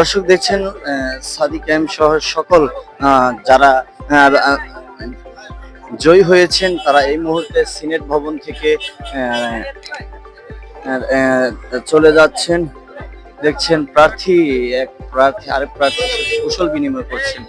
দর্শক দেখছেন সাদিক এম সহ সকল যারা জয়ী হয়েছেন, তারা এই মুহূর্তে সিনেট ভবন থেকে চলে যাচ্ছেন। দেখছেন প্রার্থী, এক প্রার্থী, আরেক প্রার্থীর সাথে কুশল বিনিময় করছেন।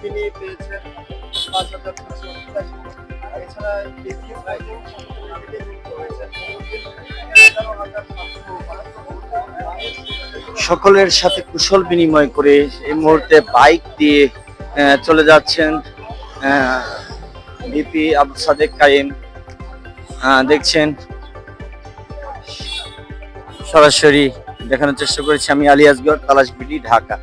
তিনি পেয়েছেন পাঁচ হাজার অষ্টাশি এছাড়া হয়েছেন। সকলের সাথে কুশল বিনিময় করে এই মুহূর্তে বাইক দিয়ে চলে যাচ্ছেন বিপি আবু সাদেক আহ, দেখছেন সরাসরি দেখানোর চেষ্টা করেছি আমি আলিয়াসগড় তালাশ বিডি ঢাকা।